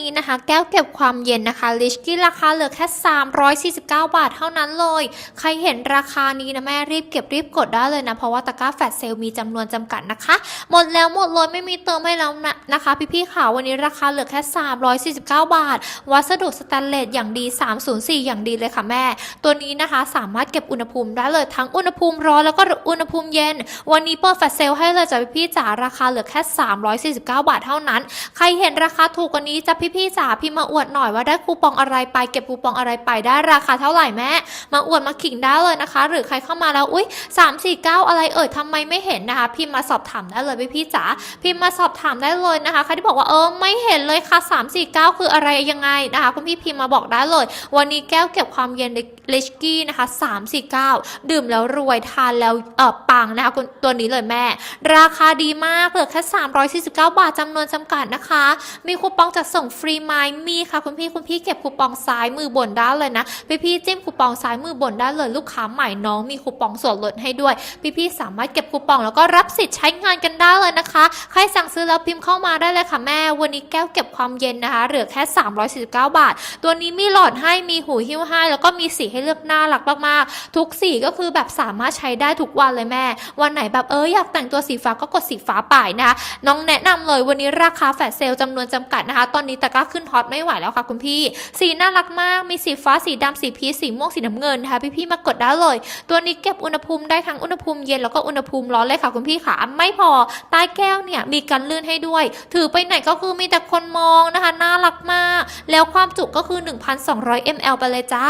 นี้นะคะ แก้วเก็บความเย็นนะคะลิชกี้ราคาเหลือแค่ 349 บาทเท่านั้นเลย ใครเห็นราคานี้นะแม่รีบเก็บรีบกดได้เลยนะ เพราะว่าตะกร้าแฟลชเซลมีจำนวนจำกัดนะคะ หมดแล้วหมดเลยไม่มีเติมให้แล้วนะนะคะ พี่ๆค่ะวันนี้ราคาเหลือแค่ 349 บาท วัสดุสแตนเลสอย่างดี 304 อย่างดีเลยค่ะแม่ ตัวนี้นะคะสามารถเก็บอุณหภูมิได้เลยทั้งอุณหภูมิร้อนแล้วก็อุณหภูมิเย็น วันนี้เปิดแฟลชเซลให้เลยจ้ะพี่ๆจ๋าราคาเหลือแค่ 349 บาทเท่านั้น ใครเห็นราคาถูกกว่านี้จะพี่ๆจ๋าพี่มาอวดหน่อยว่าได้คูปองอะไรไปเก็บคูปองอะไรไปได้ราคาเท่าไหร่แม่มาอวดมาขิงได้เลยนะคะ หรือใครเข้ามาแล้วอุ้ย3 4 9อะไรเอ่ยทำไมไม่เห็นนะคะพิมพ์มาสอบถามได้เลยพี่ๆจ๋าพิมพ์มาสอบถามได้เลยนะคะใครที่บอกว่าเออไม่เห็นเลยค่ะ3 4 9คืออะไรยังไงนะคะคุณพี่พิมพ์มาบอกได้เลย วันนี้แก้วเก็บความเย็นเลชกี้นะคะ3 4 9ดื่มแล้วรวยทานแล้วเออปังนะคะคุณตัวนี้เลยแม่ ราคาดีมากเหลือแค่349 บาทจำนวนจำกัดนะคะ มีคูปองจัดส่งฟรีไหมมีค่ะคุณพี่คุณพี่เก็บคูปองซ้ายมือบนได้เลยนะพี่พี่จิ้มคูปองซ้ายมือบนได้เลยลูกค้าใหม่น้องมีคูปองส่วนลดให้ด้วย พี่พี่สามารถเก็บคูปองแล้วก็รับสิทธิ์ใช้งานกันได้เลยนะคะ ใครสั่งซื้อแล้วพิมพ์เข้ามาได้เลยค่ะแม่ วันนี้แก้วเก็บความเย็นนะคะเหลือแค่ 349 บาท ตัวนี้มีหลอดให้มีหูหิ้วให้ แล้วก็มีสีให้เลือกน่ารักมากๆทุกสีก็คือแบบสามารถใช้ได้ทุกวันเลยแม่ วันไหนแบบเอออยากแต่งตัวสีฟ้าก็กดสีฟ้าไปนะคะน้องแนะนำเลยวันนี้ราคาแฟลเซลจำนวนจำกัดนะคะ ตอนนี้แตะกร้าขึ้นฮอตไม่ไหวแล้วค่ะคุณพี่ สีน่ารักมากมีสีฟ้าสีดำสีพีชสีม่วงสีน้ำเงินนะคะพี่ๆมากดได้เลย ตัวนี้เก็บอุณหภูมิได้ทั้งอุณหภูมิเย็นแล้วก็อุณหภูมิร้อนเลยค่ะคุณพี่ค่ะไม่พอใต้แก้วเนี่ยมีกันลื่นให้ด้วย ถือไปไหนก็คือมีแต่คนมองนะคะน่ารักมาก แล้วความจุก็คือ 1,200 ml ไปเลยจ้า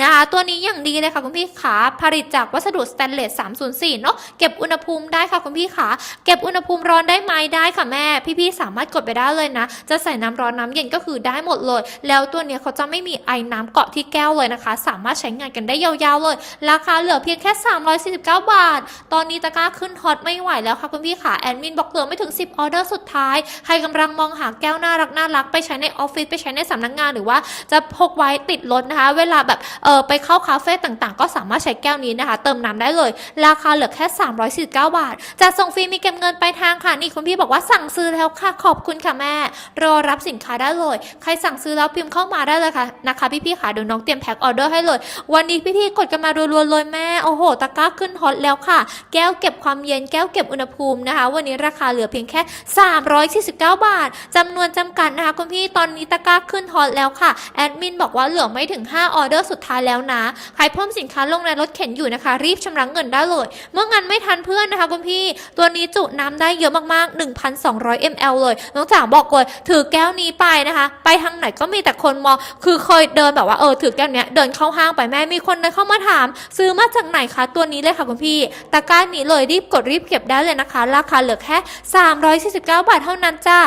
นะคะตัวนี้อย่างดีเลยค่ะคุณพี่ขาผลิตจากวัสดุสแตนเลส 304 เนาะเก็บอุณหภูมิได้ค่ะคุณพี่ขาเก็บอุณหภูมิร้อนได้ไหมได้ค่ะแม่ พี่ๆสามารถกดไปได้เลยนะ จะใส่น้ำร้อนน้ำเย็นก็คือได้หมดเลย แล้วตัวเนี้ยเขาจะไม่มีไอน้ำเกาะที่แก้วเลยนะคะ สามารถใช้งานกันได้ยาวๆเลย ราคาเหลือเพียงแค่ 349 บาท ตอนนี้ตะกร้าขึ้นฮอตไม่ไหวแล้วค่ะคุณพี่ขาแอดมินบอกเหลือไม่ถึง 10 ออเดอร์สุดท้าย ใครกำลังมองหาแก้วน่ารักน่ารักไปใช้ในออฟฟิศไปใช้ในสำนักงานหรือว่าจะพกไว้ติดรถนะคะ เวลาแบบเออไปเข้าคาเฟ่ต่างๆ ก็สามารถใช้แก้วนี้นะคะ เติมน้ำได้เลย ราคาเหลือแค่ 349 บาท จะส่งฟรีมีเก็บเงินไปลายทางค่ะนี่คุณพี่บอกว่าสั่งซื้อแล้วค่ะขอบคุณค่ะแม่ รอรับสินค้าได้เลย ใครสั่งซื้อแล้วพิมพ์เข้ามาได้เลยค่ะนะคะ พี่ๆค่ะเดี๋ยวน้องเตรียมแพ็คออเดอร์ให้เลย วันนี้พี่ๆกดกันมารัวๆเลยแม่โอ้โหตะกร้าขึ้นฮอตแล้วค่ะ แก้วเก็บความเย็นแก้วเก็บอุณหภูมินะคะ วันนี้ราคาเหลือเพียงแค่ 349 บาทจำนวนจำกัดนะคะคุณพี่ตอนนี้ตะกร้าขึ้นฮอตแล้วค่ะแอดมินบอกว่าเหลือไม่ถึง 5 ออเดอร์สุดท้ายแล้วนะใครเพิ่มสินค้าลงในรถเข็นอยู่นะคะ รีบชำระเงินได้เลย เมื่องันไม่ทันเพื่อนนะคะคุณพี่ ตัวนี้จุน้ำได้เยอะมากๆ 1,200 ml เลยน้องจ๋าบอกเลยถือแก้วนี้ไปนะคะ ไปทางไหนก็มีแต่คนมอง คือเคยเดินแบบว่าเออถือแก้วเนี้ยเดินเข้าห้างไปแม่มีคนเดินเข้ามาถาม ซื้อมาจากไหนคะตัวนี้เลยค่ะคุณพี่ตะกร้านี้เลยรีบกดรีบเก็บได้เลยนะคะ ราคาเหลือแค่ 349 บาทเท่านั้นจ้า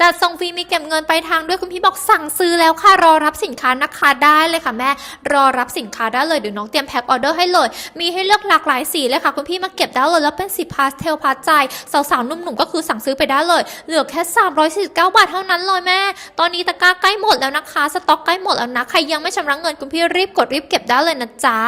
จัดส่งฟรีมีเก็บเงินไปทางด้วยคุณพี่บอกสั่งซื้อแล้วค่ะรอรับสินค้านะคะได้เลยค่ะแม่ รอรับสินค้าได้เลยเดี๋ยวน้องเตรียมแพ็คออเดอร์ให้เลย มีให้เลือกหลากหลายสีเลยค่ะคุณพี่มาเก็บได้เลยแล้วเป็นสีพาสเทลพาสใจสาวๆหนุ่มๆก็คือสั่งซื้อไปได้เลย เหลือแค่ 349 บาทเท่านั้นเลยแม่ ตอนนี้ตะกร้าใกล้หมดแล้วนะคะ สต็อกใกล้หมดแล้วนะใครยังไม่ชำระเงินคุณพี่รีบกดรีบเก็บได้เลยนะจ๊ะ